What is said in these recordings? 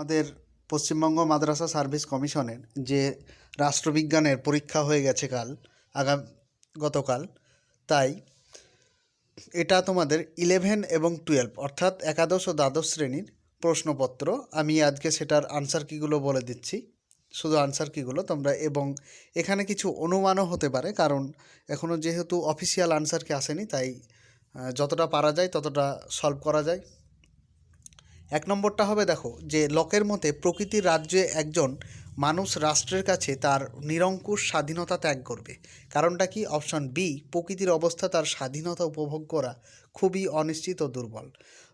আমাদের পশ্চিমবঙ্গ মাদ্রাসা সার্ভিস কমিশনের যে রাষ্ট্রবিজ্ঞানের পরীক্ষা হয়ে গেছে কাল আগাম গতকাল, তাই এটা তোমাদের ইলেভেন এবং টুয়েলভ অর্থাৎ একাদশ ও দ্বাদশ শ্রেণির প্রশ্নপত্র। আমি আজকে সেটার আনসার কীগুলো বলে দিচ্ছি। শুধু আনসার কীগুলো তোমরা, এবং এখানে কিছু অনুমানও হতে পারে, কারণ এখনও যেহেতু অফিসিয়াল আনসার কি আসেনি, তাই যতটা পারা যায় ততটা সলভ করা যায়। এক নম্বরটা হবে দেখো, যে লকের মতে প্রকৃতির রাজ্যে একজন মানুষ রাষ্ট্রের কাছে তার নিরঙ্কুশ স্বাধীনতা ত্যাগ করবে। কারণটা কি? অপশন বি, প্রকৃতির অবস্থা তার স্বাধীনতা উপভোগ করা খুবই অনিশ্চিত ও দুর্বল।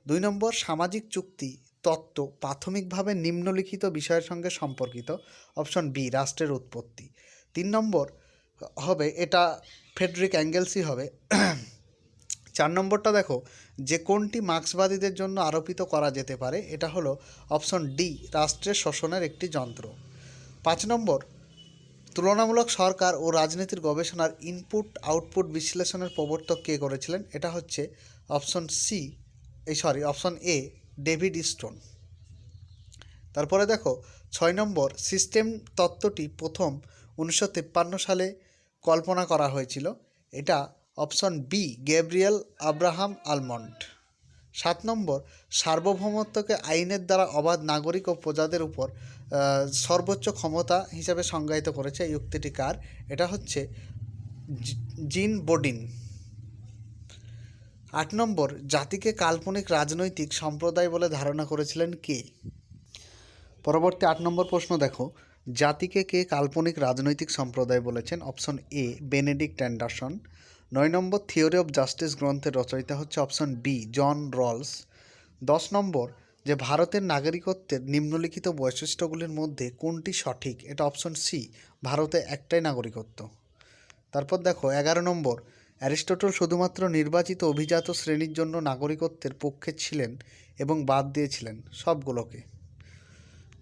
দুই নম্বর, সামাজিক চুক্তি, তত্ত্ব প্রাথমিকভাবে নিম্নলিখিত বিষয়ের সঙ্গে সম্পর্কিত। অপশন বি, রাষ্ট্রের উৎপত্তি। তিন নম্বর হবে এটা ফেডরিক অ্যাঙ্গেলসই হবে। চার নম্বরটা দেখো, যে কোনটি মার্ক্সবাদীদের জন্য আরোপিত করা যেতে পারে, এটা হলো অপশন ডি রাষ্ট্রের শোষণের একটি যন্ত্র। পাঁচ নম্বর, তুলনামূলক সরকার ও রাজনীতির গবেষণার ইনপুট আউটপুট বিশ্লেষণের প্রবর্তক কে করেছিলেন, এটা হচ্ছে অপশন সি এই sorry option A, David Stone. তারপরে দেখো, ছয় নম্বর, সিস্টেম তত্ত্বটি প্রথম উনিশশো তিপ্পান্ন সালে কল্পনা করা হয়েছিল, এটা option B Gabriel Abraham Almond সাত নম্বর, সার্বভৌমত্বকে আইনের দ্বারা অবাধ নাগরিক ও প্রজাদের উপর সর্বোচ্চ ক্ষমতা হিসাবে সংজ্ঞায়িত করেছে এই উক্তিটি কার? এটা হচ্ছে জিন বোডিন। আট নম্বর, জাতিকে কাল্পনিক রাজনৈতিক সম্প্রদায় বলে ধারণা করেছিলেন কে? পরবর্তী আট নম্বর প্রশ্ন দেখো। জাতিকে কে কাল্পনিক রাজনৈতিক সম্প্রদায় বলেছেন? Option A Benedict Anderson. নয় নম্বর থিওরি অফ জাস্টিস গ্রন্থের রচয়িতা হচ্ছে অপশন বি, জন রলস। দশ নম্বর, যে ভারতের নাগরিকত্বের নিম্নলিখিত বৈশিষ্ট্যগুলির মধ্যে কোনটি সঠিক? এটা অপশন সি, ভারতে একটাই নাগরিকত্ব। তারপর দেখো, এগারো নম্বর, অ্যারিস্টটল শুধুমাত্র নির্বাচিত অভিজাত শ্রেণির জন্য নাগরিকত্বের পক্ষে ছিলেন এবং বাদ দিয়েছিলেন সবগুলোকে।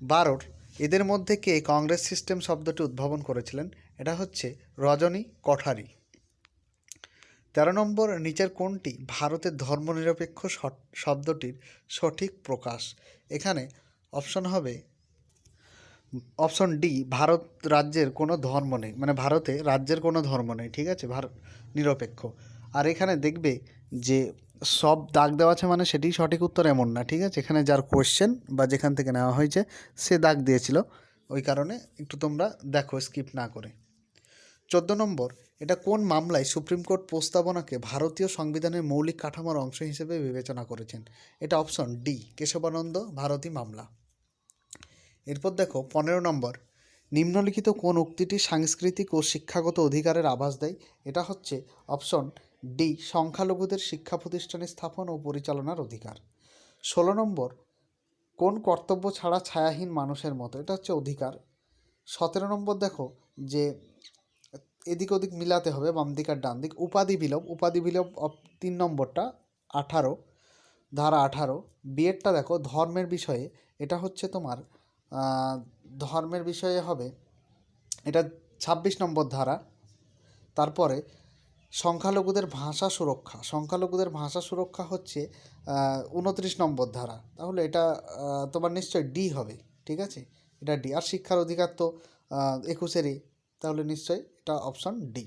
বারোর, এদের মধ্যে কে কংগ্রেস সিস্টেম শব্দটি উদ্ভাবন করেছিলেন? এটা হচ্ছে রজনী কঠারি। তেরো নম্বর নিচের কোনটি ভারতের ধর্মনিরপেক্ষ শব্দটির সঠিক প্রকাশ। এখানে অপশন হবে, অপশন ডি, ভারত রাজ্যের কোনো ধর্ম নেই। মানে ভারতে রাজ্যের কোনো ধর্ম নেই, ঠিক আছে? ভারত নিরপেক্ষ। আর এখানে দেখবে যে সব দাগ দেওয়া আছে মানে সেটিই সঠিক উত্তর এমন না, ঠিক আছে? এখানে যার কোয়েশ্চেন বা যেখান থেকে নেওয়া হয়েছে, সে দাগ দিয়েছিল। ওই কারণে একটু তোমরা দেখো স্কিপ না করে। চোদ্দ নম্বর, এটা কোন মামলায় সুপ্রিম কোর্ট প্রস্তাবনাকে ভারতীয় সংবিধানের মৌলিক কাঠামোর অংশ হিসেবে বিবেচনা করেছেন? এটা অপশন ডি, কেশবানন্দ, ভারতী মামলা। এরপর দেখো, পনেরো নম্বর, নিম্নলিখিত কোন উক্তিটি সাংস্কৃতিক ও শিক্ষাগত অধিকারের আভাস দেয়? এটা হচ্ছে অপশন ডি, সংখ্যালঘুদের শিক্ষা প্রতিষ্ঠানে স্থাপন ও পরিচালনার অধিকার। ষোলো নম্বর, কোন কর্তব্য ছাড়া ছায়াহীন মানুষের মতো? এটা হচ্ছে অধিকার। সতেরো নম্বর দেখো, যে এদিক ওদিক মিলাতে হবে, বাম দিক আর ডান দিক। উপাধি বিলোপ উপাধি বিলোপ তিন নম্বরটা আঠারো, ধারা আঠারো। বিয়েরটা দেখো, ধর্মের বিষয়ে। এটা হচ্ছে তোমার ধর্মের বিষয়ে হবে, এটা ছাব্বিশ নম্বর ধারা। তারপরে সংখ্যালঘুদের ভাষা সুরক্ষা। সংখ্যালঘুদের ভাষা সুরক্ষা হচ্ছে উনত্রিশ নম্বর ধারা। তাহলে এটা তোমার নিশ্চয় ডি হবে, ঠিক আছে? এটা ডি। আর শিক্ষার অধিকার তো একুশেরই। তাহলে নিশ্চয়ই এটা অপশন ডি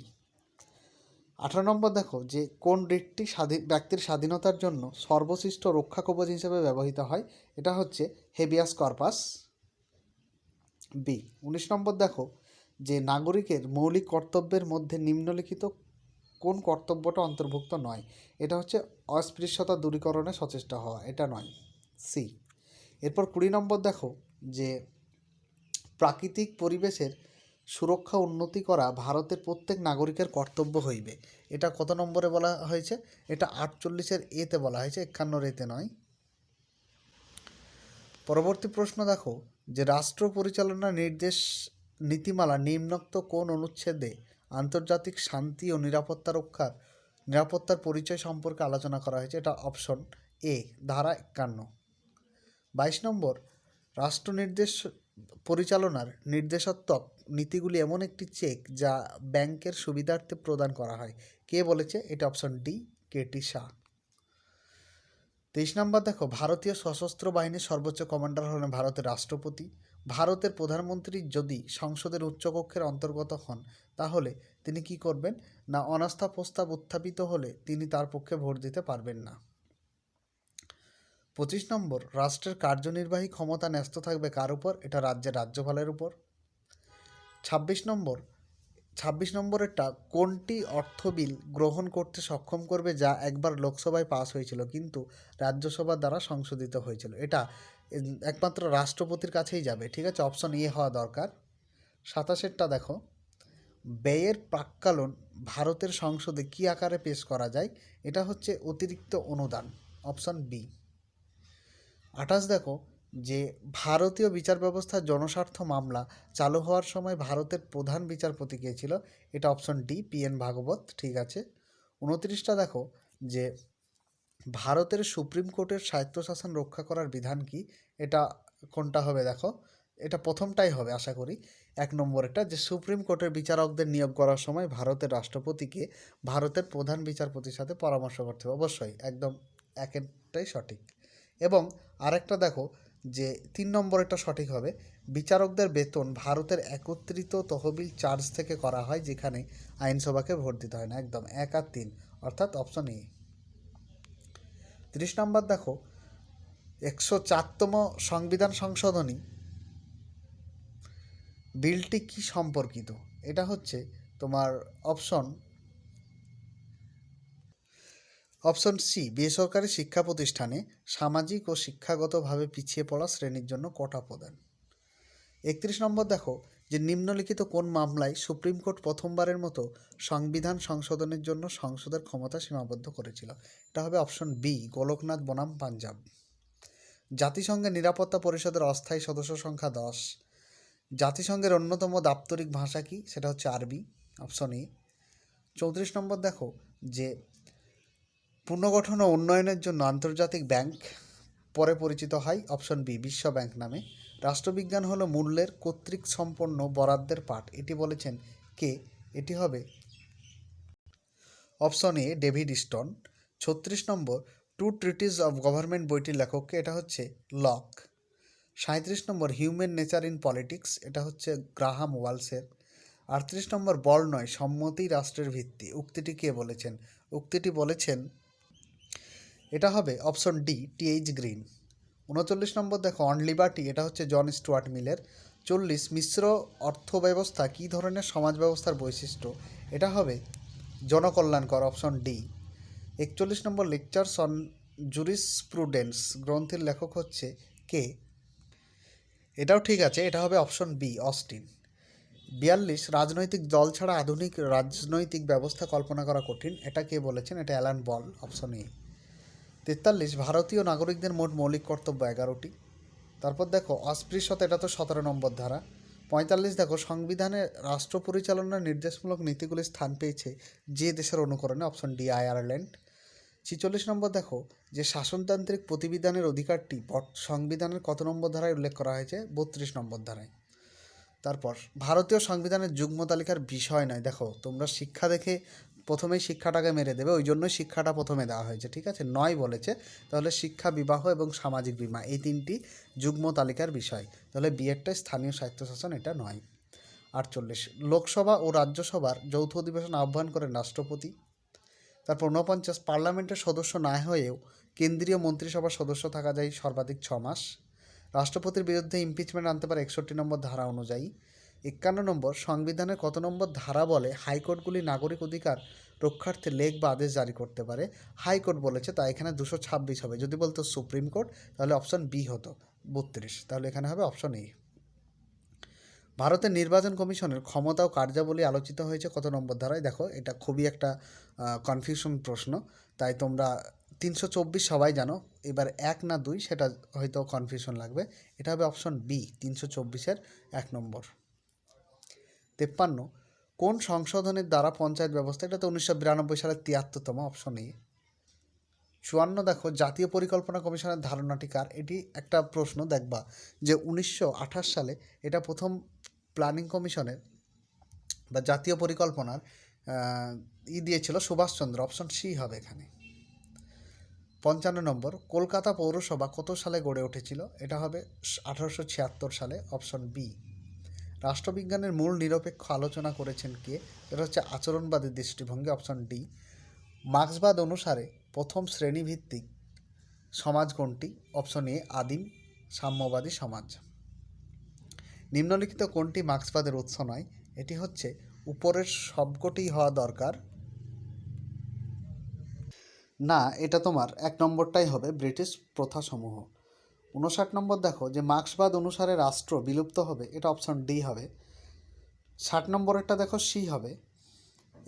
আঠারো নম্বর দেখো যে কোন রিটটি স্বাধীন ব্যক্তির স্বাধীনতার জন্য সর্বশ্রেষ্ঠ রক্ষা কবচ হিসেবে ব্যবহৃত হয়, এটা হচ্ছে হেবিয়াস কর্পাস বি উনিশ নম্বর দেখো যে নাগরিকের মৌলিক কর্তব্যের মধ্যে নিম্নলিখিত কোন কর্তব্যটা অন্তর্ভুক্ত নয়, এটা হচ্ছে অস্পৃশ্যতা দূরীকরণে সচেষ্ট হওয়া, এটা নয়। সি এরপর কুড়ি নম্বর দেখো যে প্রাকৃতিক পরিবেশের সুরক্ষা উন্নতি করা ভারতের প্রত্যেক নাগরিকের কর্তব্য হইবে। এটা কত নম্বরে বলা হয়েছে? এটা আটচল্লিশের এতে বলা হয়েছে, একান্নর এতে নয়। পরবর্তী প্রশ্ন দেখো, যে রাষ্ট্র পরিচালনা নির্দেশ, নীতিমালা নিম্নোক্ত কোন অনুচ্ছেদে আন্তর্জাতিক শান্তি ও নিরাপত্তা রক্ষার, নিরাপত্তার পরিচয় সম্পর্কে আলোচনা করা হয়েছে? এটা অপশন এ, ধারা একান্ন। বাইশ নম্বর রাষ্ট্র নির্দেশ পরিচালনার নির্দেশাত্মক নীতিগুলি এমন একটি চেক যা ব্যাংকের সুবিধার্থে প্রদান করা হয়। কে বলেছে? এটা অপশন ডি কেটি শাহ। তেইশ নম্বর দেখো, ভারতীয় সশস্ত্র বাহিনীর সর্বোচ্চ কমান্ডার হলেন ভারতের রাষ্ট্রপতি। ভারতের প্রধানমন্ত্রী যদি সংসদের উচ্চকক্ষের অন্তর্গত হন, তাহলে তিনি কি করবেন? না অনাস্থা প্রস্তাব উত্থাপিত হলে তিনি তার পক্ষে ভোট দিতে পারবেন না। পঁচিশ নম্বর, রাষ্ট্রের কার্যনির্বাহী ক্ষমতা ন্যস্ত থাকবে কার উপর? এটা রাজ্যের রাজ্যপালের উপর। ছাব্বিশ নম্বর, ছাব্বিশ নম্বরেরটা কোনটি অর্থ বিল গ্রহণ করতে সক্ষম করবে যা একবার লোকসভায় পাস হয়েছিল কিন্তু রাজ্যসভার দ্বারা সংশোধিত হয়েছিল? এটা একমাত্র রাষ্ট্রপতির কাছেই যাবে, ঠিক আছে? অপশন এ হওয়া দরকার। সাতাশেরটা দেখো, ব্যয়ের প্রাক্কালন ভারতের সংসদে কী আকারে পেশ করা যায়? এটা হচ্ছে অতিরিক্ত অনুদান, অপশন বি। আঠাশ দেখো, যে ভারতীয় বিচার ব্যবস্থার জনস্বার্থ মামলা চালু হওয়ার সময় ভারতের প্রধান বিচারপতি কে ছিল? এটা option D P N Bhagwat, ঠিক আছে? উনত্রিশটা দেখো, যে ভারতের সুপ্রিম কোর্টের স্বায়ত্তশাসন রক্ষা করার বিধান কি? এটা কোনটা হবে দেখো? এটা প্রথমটাই হবে, আশা করি। এক নম্বরটা যে সুপ্রিম কোর্টের বিচারকদের নিয়োগ করার সময় ভারতের রাষ্ট্রপতিকে ভারতের প্রধান বিচারপতির সাথে পরামর্শ করতে হবে। অবশ্যই, একদম একেরটাই সঠিক। এবং আরেকটা দেখো যে তিন নম্বরেরটা সঠিক হবে। বিচারকদের বেতন ভারতের একত্রিত তহবিল চার্জ থেকে করা হয় যেখানে আইনসভাকে ভোট দিতে হয় না, একদম এক আর তিন, অর্থাৎ অপশন এ তিরিশ নম্বর দেখো, একশো চারতম সংবিধান সংশোধনী বিলটি কি সম্পর্কিত? এটা হচ্ছে তোমার অপশন অপশন সি, বেসরকারি শিক্ষা প্রতিষ্ঠানে সামাজিক ও শিক্ষাগতভাবে পিছিয়ে পড়া শ্রেণির জন্য কোটা প্রদান? একত্রিশ নম্বর দেখো, যে নিম্নলিখিত কোন মামলায় সুপ্রিম কোর্ট প্রথমবারের মতো সংবিধান সংশোধনের জন্য সংসদের ক্ষমতা সীমাবদ্ধ করেছিল? এটা হবে অপশন বি, গোলকনাথ বনাম, পাঞ্জাব। জাতিসংঘের নিরাপত্তা পরিষদের অস্থায়ী সদস্য সংখ্যা দশ। জাতিসংঘের অন্যতম দাপ্তরিক ভাষা কি? সেটা হচ্ছে আরবি, অপশন এ। চৌত্রিশ নম্বর দেখো, যে পুনর্গঠন ও উন্নয়নের জন্য আন্তর্জাতিক ব্যাংক পরে পরিচিত হয়, অপশন বি, বিশ্ব ব্যাংক নামে। রাষ্ট্রবিজ্ঞান হলো মূল্যের কর্তৃক সম্পন্ন বরাদ্দের পাঠ। এটি বলেছেন কে? এটি হবে অপশন এ, ডেভিড স্টোন। ছত্রিশ নম্বর, টু ট্রিটিস অব গভর্নমেন্ট বইটির লেখককে, এটা হচ্ছে লক। সাঁত্রিশ নম্বর, হিউম্যান নেচার ইন পলিটিক্স, এটা হচ্ছে গ্রাহাম ওয়ালসের। আটত্রিশ নম্বর, বল নয়, সম্মতি রাষ্ট্রের ভিত্তি। উক্তিটি কে বলেছেন? উক্তিটি বলেছেন এটা হবে অপশন ডি টিএইচ গ্রিন। উনচল্লিশ নম্বর দেখো, অন লিবার্টি, এটা হচ্ছে জন স্টুয়ার্ট মিলের। চল্লিশ, মিশ্র অর্থব্যবস্থা, কী ধরনের সমাজ ব্যবস্থার বৈশিষ্ট্য? এটা হবে জনকল্যাণকর, অপশন ডি। একচল্লিশ নম্বর লেকচার্স অন জুরিসপ্রুডেন্স, গ্রন্থের লেখক হচ্ছে কে? এটাও ঠিক আছে, এটা হবে অপশন বি, অস্টিন। বিয়াল্লিশ, রাজনৈতিক দল ছাড়া আধুনিক রাজনৈতিক ব্যবস্থা কল্পনা করা কঠিন, এটা কে বলেছেন? এটা অ্যালান বল, অপশন এ। তেতাল্লিশ ভারতীয় নাগরিকদের মোট মৌলিক কর্তব্য এগারোটি। তারপর দেখো, অস্পৃশ্যতা, এটা তো সতেরো নম্বর ধারা। পঁয়তাল্লিশ দেখো, সংবিধানে রাষ্ট্র পরিচালনার নির্দেশমূলক নীতিগুলি স্থান পেয়েছে যে দেশের অনুকরণে অপশন ডি আয়ারল্যান্ড ছিচল্লিশ নম্বর দেখো, যে শাসনতান্ত্রিক প্রতিবিধানের অধিকারটি সংবিধানের কত নম্বর ধারায় উল্লেখ করা হয়েছে? বত্রিশ নম্বর ধারায়। তারপর, ভারতীয় সংবিধানের যুগ্ম তালিকার বিষয় নয়। দেখো, তোমরা শিক্ষা দেখে প্রথমেই শিক্ষাটাকে মেরে দেবে, ওই জন্যই শিক্ষাটা প্রথমে দেওয়া হয়েছে, ঠিক আছে? নয় বলেছে, তাহলে শিক্ষা, বিবাহ এবং সামাজিক বীমা, এই তিনটি যুগ্ম তালিকার বিষয়। তাহলে বিএডটা স্থানীয় স্বায়ত্তশাসন, এটা নয়। আটচল্লিশ, লোকসভা ও রাজ্যসভার যৌথ অধিবেশন আহ্বান করেন রাষ্ট্রপতি। তারপর ঊনপঞ্চাশ, পার্লামেন্টের সদস্য না হয়েও কেন্দ্রীয় মন্ত্রিসভার সদস্য থাকা যায় সর্বাধিক ছ মাস। রাষ্ট্রপতির বিরুদ্ধে ইমপিচমেন্ট আনতে পারে একষট্টি নম্বর ধারা অনুযায়ী। একান্ন নম্বর সংবিধানের কত নম্বর ধারা বলে হাইকোর্টগুলি নাগরিক অধিকার রক্ষার্থে লেখ বা আদেশ জারি করতে পারে? হাইকোর্ট বলেছে তাই এখানে দুশো ছাব্বিশ হবে। যদি বলতো সুপ্রিম কোর্ট, তাহলে অপশন বি হতো, বত্রিশ। তাহলে এখানে হবে অপশন এ। ভারতের নির্বাচন কমিশনের ক্ষমতা ও কার্যাবলী আলোচিত হয়েছে কত নম্বর ধারায়? দেখো, এটা খুবই একটা কনফিউশন প্রশ্ন। তাই তোমরা তিনশো চব্বিশ সবাই জানো, এবার এক না দুই সেটা হয়তো কনফিউশন লাগবে। এটা হবে অপশন বি তিনশো চব্বিশের এক নম্বর। তেপ্পান্ন, কোন সংশোধনের দ্বারা পঞ্চায়েত ব্যবস্থা, এটা তো উনিশশো বিরানব্বই সালের তিয়াত্তরতম অপশন এ চুয়ান্ন, দেখো, জাতীয় পরিকল্পনা কমিশনের ধারণাটি কার? এটি একটা প্রশ্ন, দেখবা, যে উনিশশো আঠাশ সালে এটা প্রথম প্ল্যানিং কমিশনের বা জাতীয় পরিকল্পনার ই দিয়েছিল সুভাষচন্দ্র অপশন সি হবে এখানে। পঞ্চান্ন নম্বর, কলকাতা পৌরসভা কত সালে গড়ে উঠেছিল? এটা হবে আঠারোশো ছিয়াত্তর সালে, অপশন বি। রাষ্ট্রবিজ্ঞানের মূল নিরপেক্ষ আলোচনা করেছেন কে? এটা হচ্ছে আচরণবাদী দৃষ্টিভঙ্গি, অপশন ডি। মার্ক্সবাদ অনুসারে প্রথম শ্রেণীভিত্তিক সমাজ কোনটি? অপশন এ, আদিম সাম্যবাদী সমাজ। নিম্নলিখিত কোনটি মার্ক্সবাদের উৎস নয়? এটি হচ্ছে উপরের সবকটি হওয়া দরকার। না, এটা তোমার। এক নম্বরটাই হবে ব্রিটিশ প্রথাসমূহ। উনষাট নম্বর দেখো, যে মার্ক্সবাদ অনুসারে রাষ্ট্র বিলুপ্ত হবে, এটা অপশন ডি হবে। ষাট নম্বরেরটা দেখো সি হবে।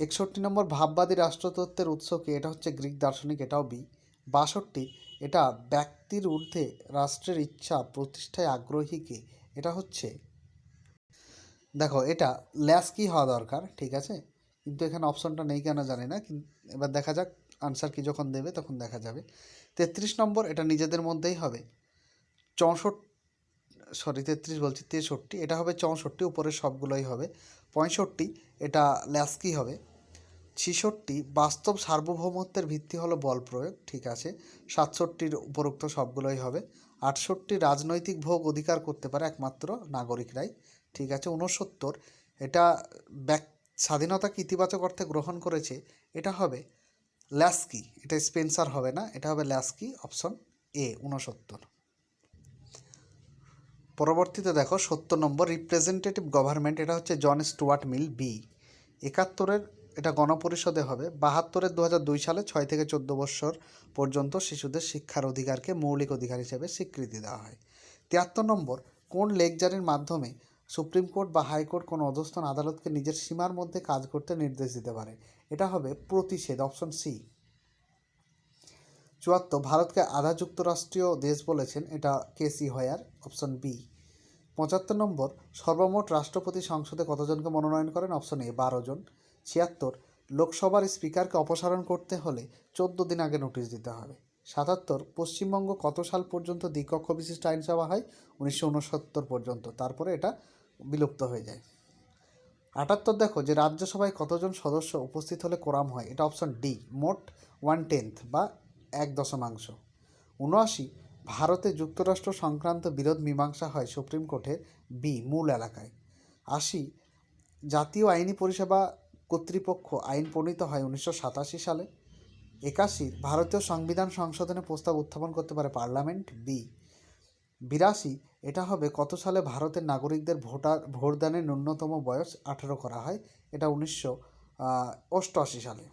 একষট্টি নম্বর, ভাববাদী রাষ্ট্রতত্ত্বের উৎস কি? এটা হচ্ছে গ্রিক দার্শনিক, এটাও বি বাষট্টি, এটা ব্যক্তির ঊর্ধ্বে রাষ্ট্রের ইচ্ছা, প্রতিষ্ঠায় আগ্রহী কে? এটা হচ্ছে দেখো, এটা ল্যাস কি হওয়া দরকার, ঠিক আছে? কিন্তু এখানে অপশনটা নেই কেন জানি না এবার দেখা যাক। আনসার কি যখন দেবে তখন দেখা যাবে। তেত্রিশ নম্বর এটা নিজেদের মধ্যেই হবে। চৌষট্টি, সরি তেত্রিশ বলছি, তেষট্টি, এটা হবে চৌষট্টি, উপরের সবগুলোই হবে। পঁয়ষট্টি, এটা ল্যাস্কি হবে। ছিষট্টি, বাস্তব সার্বভৌমত্বের ভিত্তি হলো বল প্রয়োগ, ঠিক আছে। সাতষট্টির উপরোক্ত সবগুলোই হবে। আটষট্টি রাজনৈতিক ভোগ অধিকার করতে পারে একমাত্র নাগরিকরাই, ঠিক আছে। ঊনসত্তর, এটা ব্যাক স্বাধীনতাকে ইতিবাচক অর্থে গ্রহণ করেছে, এটা হবে ল্যাস্কি, এটা স্পেন্সার হবে না, এটা হবে ল্যাস্কি, অপশন এ উনসত্তর পরবর্তীতে দেখো, সত্তর নম্বর রিপ্রেজেন্টেটিভ গভর্নমেন্ট এটা হচ্ছে জন স্টুয়ার্ট মিল বি। একাত্তরের, এটা গণপরিষদে হবে, বাহাত্তরের দু হাজার দুই সালে ছয় থেকে চোদ্দ বছর পর্যন্ত শিশুদের শিক্ষার অধিকারকে মৌলিক অধিকার হিসেবে স্বীকৃতি দেওয়া হয়। তিয়াত্তর নম্বর, কোন লেকচারের মাধ্যমে সুপ্রিম কোর্ট বা হাইকোর্ট কোনো অধস্থান আদালতকে নিজের সীমার মধ্যে কাজ করতে নির্দেশ দিতে পারে। এটা হবে প্রতিষেধ, অপশন সি। চুয়াত্তর, ভারতকে আধা যুক্তরাষ্ট্রীয় দেশ বলেছেন, এটা K C Wheare, option B. পঁচাত্তর নম্বর, সর্বমোট রাষ্ট্রপতি সংসদে কতজনকে মনোনয়ন করেন, অপশন এ, বারো জন। ছিয়াত্তর, লোকসভার স্পিকারকে অপসারণ করতে হলে চোদ্দ দিন আগে নোটিশ দিতে হবে। সাতাত্তর, পশ্চিমবঙ্গ কত সাল পর্যন্ত দ্বিকক্ষ বিশিষ্ট আইনসভা হয়, উনিশশো উনসত্তর পর্যন্ত। তারপরে এটা বিলুপ্ত হয়ে যায়। আটাত্তর দেখো যে রাজ্যসভায় কতজন সদস্য উপস্থিত হলে কোরাম হয়? এটা অপশন ডি মোট ওয়ান টেন্থ বা এক দশমাংশ। উনআশি, ভারতে যুক্তরাষ্ট্র সংক্রান্ত বিরোধ মীমাংসা হয় সুপ্রিম কোর্টের বি মূল এলাকায়। আশি, জাতীয় আইনি পরিষেবা কর্তৃপক্ষ আইন প্রণীত হয় উনিশশো সাতাশি সালে। একাশি, ভারতীয় সংবিধান সংশোধনে প্রস্তাব উত্থাপন করতে পারে পার্লামেন্ট বি বিরাশি এটা হবে কত সালে ভারতের নাগরিকদের ভোটার, ভোটদানের ন্যূনতম বয়স আঠেরো করা হয়? এটা উনিশশো অষ্টআশি সালে।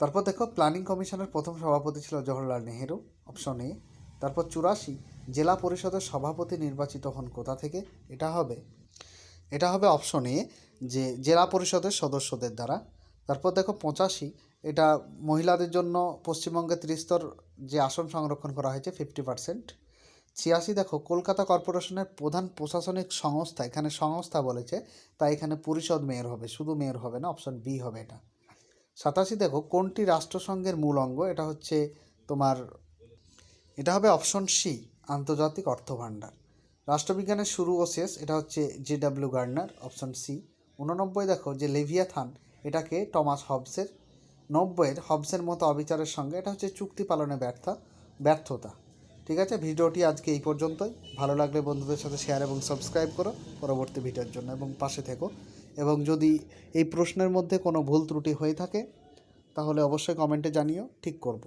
তারপর দেখো প্ল্যানিং কমিশনের প্রথম সভাপতি ছিল জওহরলাল নেহেরু অপশন এ তারপর চুরাশি, জেলা পরিষদের সভাপতি নির্বাচিত হন কোথা থেকে? এটা হবে এটা হবে অপশন এ যে জেলা পরিষদের সদস্যদের দ্বারা। তারপর দেখো, পঁচাশি, এটা মহিলাদের জন্য পশ্চিমবঙ্গে ত্রিস্তর যে আসন সংরক্ষণ করা হয়েছে ফিফটি পার্সেন্ট ছিয়াশি দেখো, কলকাতা কর্পোরেশনের প্রধান প্রশাসনিক সংস্থা, এখানে সংস্থা বলেছে, তাই এখানে পরিষদ মেয়র হবে, শুধু মেয়র হবে না অপশন বি হবে এটা। সাতাশি দেখো, কোনটি রাষ্ট্রসংঘের মূল অঙ্গ? এটা হচ্ছে তোমার, এটা হবে অপশন সি আন্তর্জাতিক অর্থভাণ্ডার রাষ্ট্রবিজ্ঞানের শুরু ও শেষ, এটা হচ্ছে J W Garner option C উননব্বই দেখো, যে লেভিয়াথান এটাকে টমাস হবসের নব্বইয়ের হবসের মতো অবিচারের সঙ্গে, এটা হচ্ছে চুক্তি পালনে ব্যর্থ, ব্যর্থতা। ঠিক আছে? ভিডিওটি আজকে এই পর্যন্তই। ভালো লাগলে বন্ধুদের সাথে শেয়ার এবং সাবস্ক্রাইব করো পরবর্তী ভিডিওর জন্য এবং পাশে থেকো। এবং যদি এই প্রশ্নের মধ্যে কোনো ভুল ত্রুটি হয়ে থাকে, তাহলে অবশ্যই কমেন্টে জানিও, ঠিক করব।